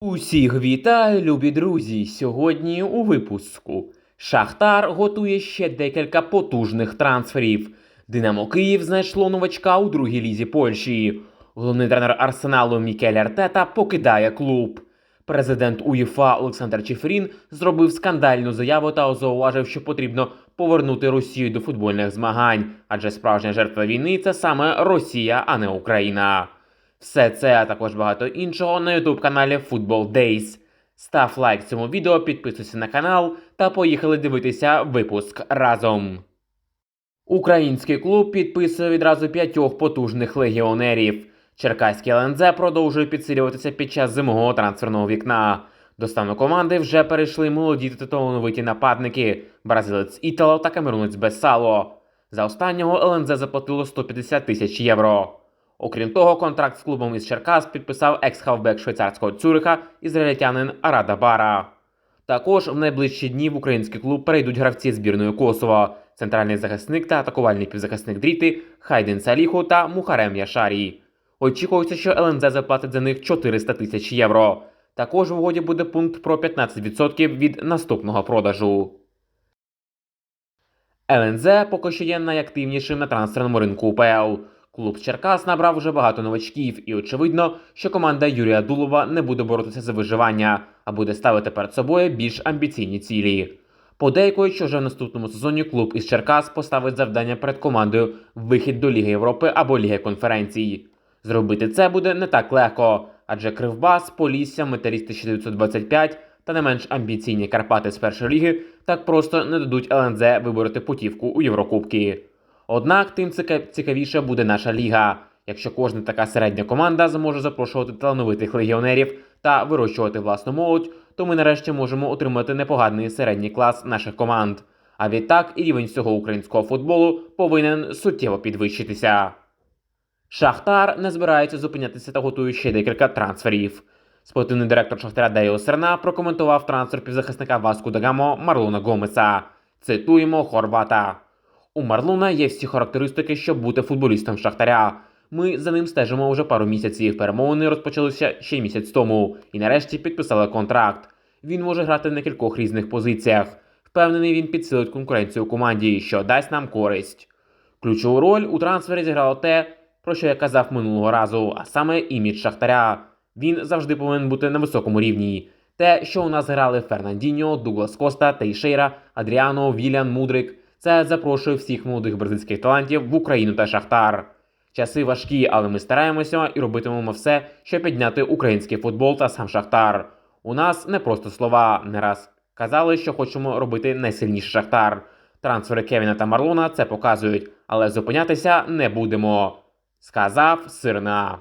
Усіх вітаю, любі друзі! Сьогодні у випуску. Шахтар готує ще декілька потужних трансферів. Динамо Київ знайшло новачка у другій лізі Польщі. Головний тренер Арсеналу Мікель Артета покидає клуб. Президент УЄФА Олександр Чефрін зробив скандальну заяву та зауважив, що потрібно повернути Росію до футбольних змагань, адже справжня жертва війни це саме Росія, а не Україна. Все це, а також багато іншого на youtube каналі Football Days. Став лайк цьому відео, підписуйся на канал та поїхали дивитися випуск разом. Український клуб підписує відразу п'ятьох потужних легіонерів. Черкаський ЛНЗ продовжує підсилюватися під час зимового трансферного вікна. До стану команди вже перейшли молоді та талановиті нападники бразилець Італо та камерунець Бесало. За останнього ЛНЗ заплатило 150 тисяч євро. Окрім того, контракт з клубом із Черкас підписав екс-хавбек швейцарського Цюриха ізраїльтянин Арада Бара. Також в найближчі дні в український клуб перейдуть гравці збірної Косова, центральний захисник та атакувальний півзахисник Дріти Хайден Саліху та Мухарем Яшарі. Очікується, що ЛНЗ заплатить за них 400 тисяч євро. Також в угоді буде пункт про 15% від наступного продажу. ЛНЗ поки що є найактивнішим на трансферному ринку УПЛ. Клуб Черкас набрав вже багато новачків, і очевидно, що команда Юрія Дулова не буде боротися за виживання, а буде ставити перед собою більш амбіційні цілі. Подейкують, що вже в наступному сезоні клуб із Черкас поставить завдання перед командою вихід до Ліги Європи або Ліги конференцій. Зробити це буде не так легко, адже Кривбас, Полісся, Металіст 1925 та не менш амбіційні Карпати з першої ліги так просто не дадуть ЛНЗ вибороти путівку у Єврокубки. Однак тим цікавіше буде наша ліга, якщо кожна така середня команда зможе запрошувати талановитих легіонерів та вирощувати власну молодь, то ми нарешті можемо отримати непоганий середній клас наших команд. А відтак і рівень всього українського футболу повинен суттєво підвищитися. Шахтар не збирається зупинятися та готує ще декілька трансферів. Спортивний директор Шахтаря Дейл Серна прокоментував трансфер півзахисника Васку Дагамо Марлона Гомеса. Цитуємо Хорвата. У Марлуна є всі характеристики, щоб бути футболістом Шахтаря. Ми за ним стежимо вже пару місяців. Перемовини розпочалися ще місяць тому, і нарешті підписали контракт. Він може грати на кількох різних позиціях. Впевнений, він підсилить конкуренцію у команді, що дасть нам користь. Ключову роль у трансфері зіграло те, про що я казав минулого разу, а саме імідж Шахтаря. Він завжди повинен бути на високому рівні. Те, що у нас грали Фернандіньо, Дуглас Коста, Тейшейра, Адріано, Вілян, Мудрик, це запрошує всіх молодих бразильських талантів в Україну та Шахтар. Часи важкі, але ми стараємося і робитимемо все, щоб підняти український футбол та сам Шахтар. У нас не просто слова. Не раз казали, що хочемо робити найсильніший Шахтар. Трансфери Кевіна та Марлона це показують, але зупинятися не будемо. Сказав Сирна.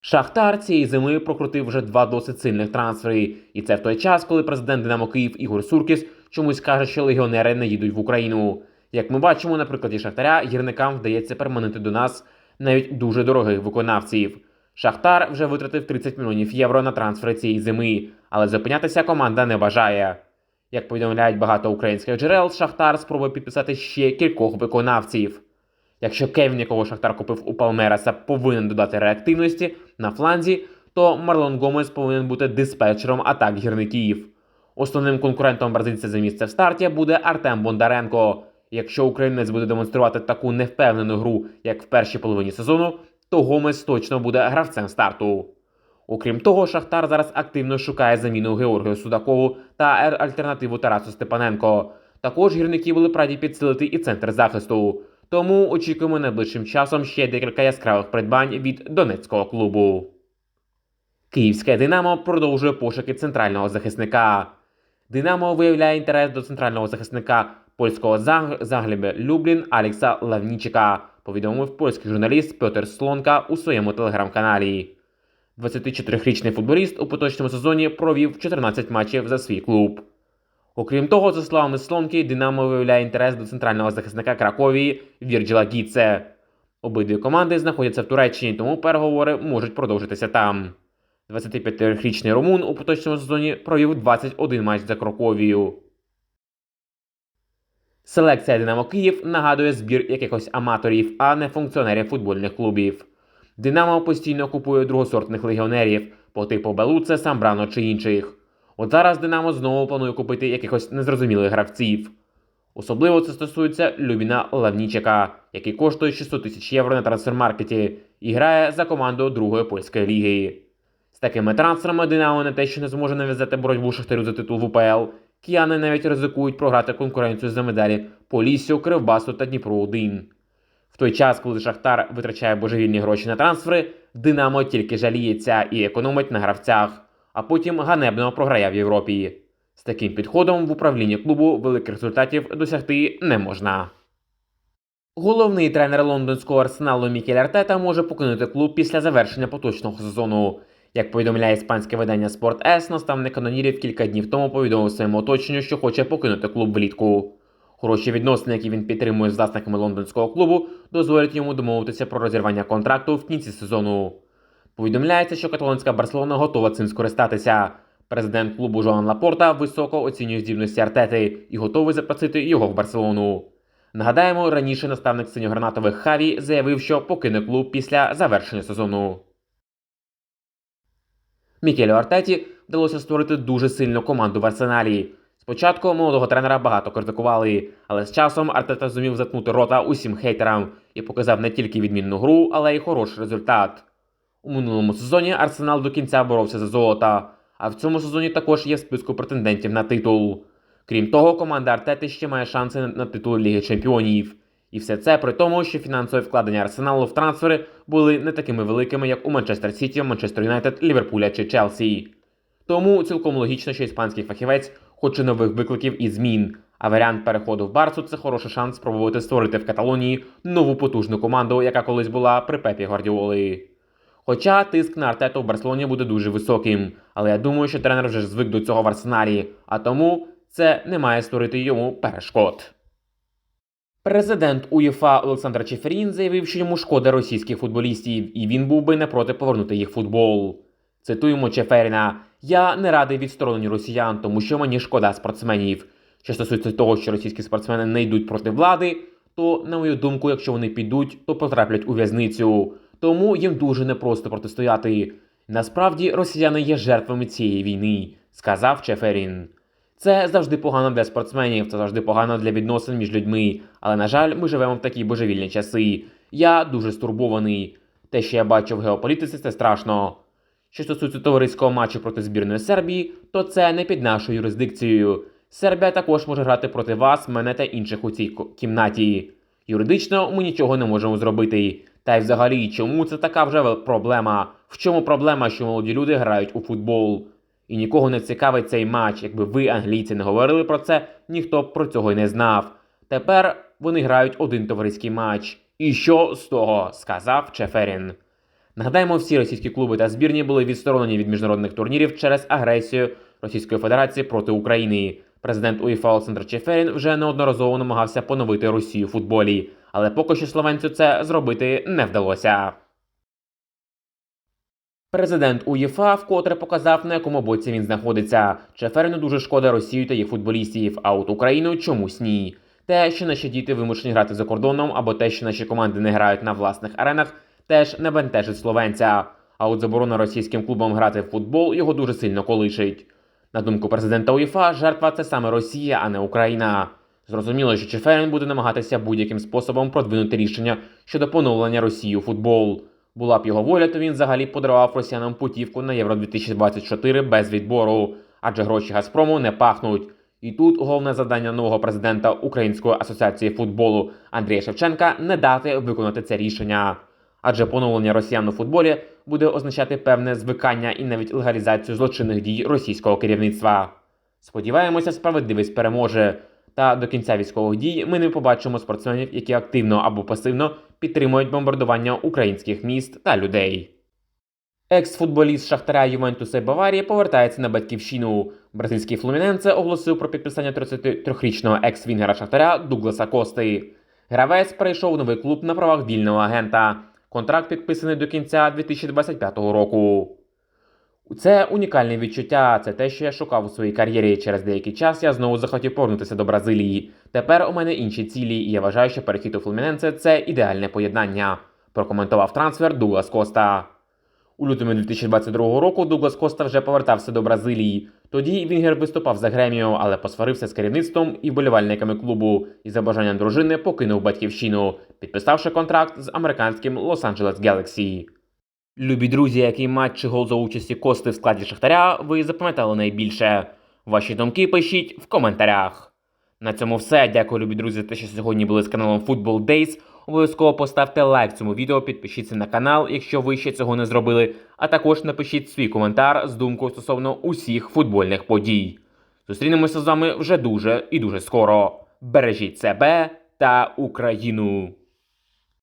Шахтар цієї зими прокрутив вже два досить сильних трансфери, і це в той час, коли президент Динамо Київ Ігор Суркіс чомусь каже, що легіонери не їдуть в Україну. Як ми бачимо, на прикладі Шахтаря гірникам вдається переманити до нас навіть дуже дорогих виконавців. Шахтар вже витратив 30 мільйонів євро на трансфери цієї зими, але зупинятися команда не бажає. Як повідомляють багато українських джерел, Шахтар спробує підписати ще кількох виконавців. Якщо Кевін, якого Шахтар купив у Палмераса, повинен додати реактивності на фланзі, то Марлон Гомес повинен бути диспетчером атак гірників. Основним конкурентом бразильця за місце в старті буде Артем Бондаренко. Якщо українець буде демонструвати таку невпевнену гру, як в першій половині сезону, то Гомес точно буде гравцем старту. Окрім того, Шахтар зараз активно шукає заміну Георгію Судакову та альтернативу Тарасу Степаненко. Також гірники були б раді підсилити і центр захисту. Тому очікуємо найближчим часом ще декілька яскравих придбань від донецького клубу. Київське Динамо продовжує пошуки центрального захисника. Динамо виявляє інтерес до центрального захисника польського Заг- Заглібе Люблін Алекса Лавнічика, повідомив польський журналіст Петр Слонка у своєму телеграм-каналі. 24-річний футболіст у поточному сезоні провів 14 матчів за свій клуб. Окрім того, за словами Слонки, Динамо виявляє інтерес до центрального захисника Краковії Вірджіла Гіце. Обидві команди знаходяться в Туреччині, тому переговори можуть продовжитися там. 25-річний румун у поточному сезоні провів 21 матч за Краковію. Селекція Динамо Київ нагадує збір якихось аматорів, а не функціонерів футбольних клубів. Динамо постійно купує другосортних легіонерів по типу Белуце, Самбрано чи інших. От зараз Динамо знову планує купити якихось незрозумілих гравців. Особливо це стосується Любіна Лавнічика, який коштує 600 тисяч євро на трансфермаркеті і грає за команду другої польської ліги. Такими трансферами Динамо не те, що не зможе нав'язати боротьбу Шахтарю за титул в УПЛ, кияни навіть ризикують програти конкуренцію за медалі Поліссю, Кривбасу та Дніпро 1 В той час, коли Шахтар витрачає божевільні гроші на трансфери, Динамо тільки жаліється і економить на гравцях, а потім ганебно програє в Європі. З таким підходом в управлінні клубу великих результатів досягти не можна. Головний тренер лондонського арсеналу Мікель Артета може покинути клуб після завершення поточного сезону. Як повідомляє іспанське видання Sport S, наставник канонірів кілька днів тому повідомив своєму оточенню, що хоче покинути клуб влітку. Хороші відносини, які він підтримує з власниками лондонського клубу, дозволять йому домовитися про розірвання контракту в кінці сезону. Повідомляється, що каталонська Барселона готова цим скористатися. Президент клубу Жоан Лапорта високо оцінює здібності Артети і готовий запросити його в Барселону. Нагадаємо, раніше наставник синьогранатових Хаві заявив, що покине клуб після завершення сезону. Мікелю Артеті вдалося створити дуже сильну команду в арсеналі. Спочатку молодого тренера багато критикували, але з часом Артета зумів заткнути рота усім хейтерам і показав не тільки відмінну гру, але й хороший результат. У минулому сезоні Арсенал до кінця боровся за золото, а в цьому сезоні також є в списку претендентів на титул. Крім того, команда Артети ще має шанси на- титул Ліги Чемпіонів. І все це при тому, що фінансові вкладення Арсеналу в трансфери були не такими великими, як у Манчестер Сіті, Манчестер Юнайтед, Ліверпуля чи Челсі. Тому цілком логічно, що іспанський фахівець хоче нових викликів і змін. А варіант переходу в Барсу це хороший шанс спробувати створити в Каталонії нову потужну команду, яка колись була при Пепі Гвардіоли. Хоча тиск на Артету в Барселоні буде дуже високим, але я думаю, що тренер вже звик до цього в арсеналі, а тому це не має створити йому перешкод. Президент УЄФА Олександр Чеферін заявив, що йому шкода російських футболістів, і він був би не проти повернути їх в футбол. Цитуємо Чеферіна: Я не радий відстороненню росіян, тому що мені шкода спортсменів. Що стосується того, що російські спортсмени не йдуть проти влади, то, на мою думку, якщо вони підуть, то потраплять у в'язницю. Тому їм дуже непросто протистояти. Насправді росіяни є жертвами цієї війни, сказав Чеферін. Це завжди погано для спортсменів, це завжди погано для відносин між людьми. Але, на жаль, ми живемо в такі божевільні часи. Я дуже стурбований. Те, що я бачу в геополітиці, це страшно. Що стосується товариського матчу проти збірної Сербії, то це не під нашою юрисдикцією. Сербія також може грати проти вас, мене та інших у цій кімнаті. Юридично ми нічого не можемо зробити. Та й взагалі, чому це така вже проблема? В чому проблема, що молоді люди грають у футбол? І нікого не цікавить цей матч. Якби ви, англійці, не говорили про це, ніхто б про цього й не знав. Тепер вони грають один товариський матч. І що з того? сказав Чеферін. Нагадаємо, всі російські клуби та збірні були відсторонені від міжнародних турнірів через агресію Російської Федерації проти України. Президент УЄФА Олександр Чеферін вже неодноразово намагався поновити Росію в футболі, але поки що словенцю це зробити не вдалося. Президент УЄФА вкотре показав, на якому боці він знаходиться. Чеферину дуже шкода Росію та їх футболістів, а от Україну чомусь ні. Те, що наші діти вимушені грати за кордоном, або те, що наші команди не грають на власних аренах, теж не бентежить словенця. А от заборона російським клубам грати в футбол його дуже сильно колишить. На думку президента УЄФА, жертва це саме Росія, а не Україна. Зрозуміло, що Чеферін буде намагатися будь-яким способом продвинути рішення щодо поновлення Росії у футбол. Була б його воля, то він взагалі подарував росіянам путівку на Євро 2024 без відбору, адже гроші Газпрому не пахнуть. І тут головне завдання нового президента Української асоціації футболу Андрія Шевченка не дати виконати це рішення. Адже поновлення росіян у футболі буде означати певне звикання і навіть легалізацію злочинних дій російського керівництва. Сподіваємося, справедливість переможе. Та до кінця військових дій ми не побачимо спортсменів, які активно або пасивно підтримують бомбардування українських міст та людей. Екс-футболіст Шахтаря Ювентуса і Баварії повертається на батьківщину. Бразильський флуміненце оголосив про підписання 33-річного екс-вінгера Шахтаря Дугласа Кости. Гравець перейшов у новий клуб на правах вільного агента. Контракт підписаний до кінця 2025 року. Це унікальне відчуття. Це те, що я шукав у своїй кар'єрі. Через деякий час я знову захотів повернутися до Бразилії. Тепер у мене інші цілі, і я вважаю, що перехід у Флуміненце це ідеальне поєднання. прокоментував трансфер Дуглас Коста. У лютому 2022 року Дуглас Коста вже повертався до Бразилії. Тоді Вінгер виступав за Греміо, але посварився з керівництвом і вболівальниками клубу і за бажанням дружини покинув батьківщину, підписавши контракт з американським Лос-Анджелес Galaxy. Любі друзі, який матч гол за участі Кости в складі Шахтаря ви запам'ятали найбільше. Ваші думки пишіть в коментарях. На цьому все. Дякую, любі друзі, те, що сьогодні були з каналом Football Days. Обов'язково поставте лайк цьому відео, підпишіться на канал, якщо ви ще цього не зробили, а також напишіть свій коментар з думкою стосовно усіх футбольних подій. Зустрінемося з вами вже дуже і дуже скоро. Бережіть себе та Україну!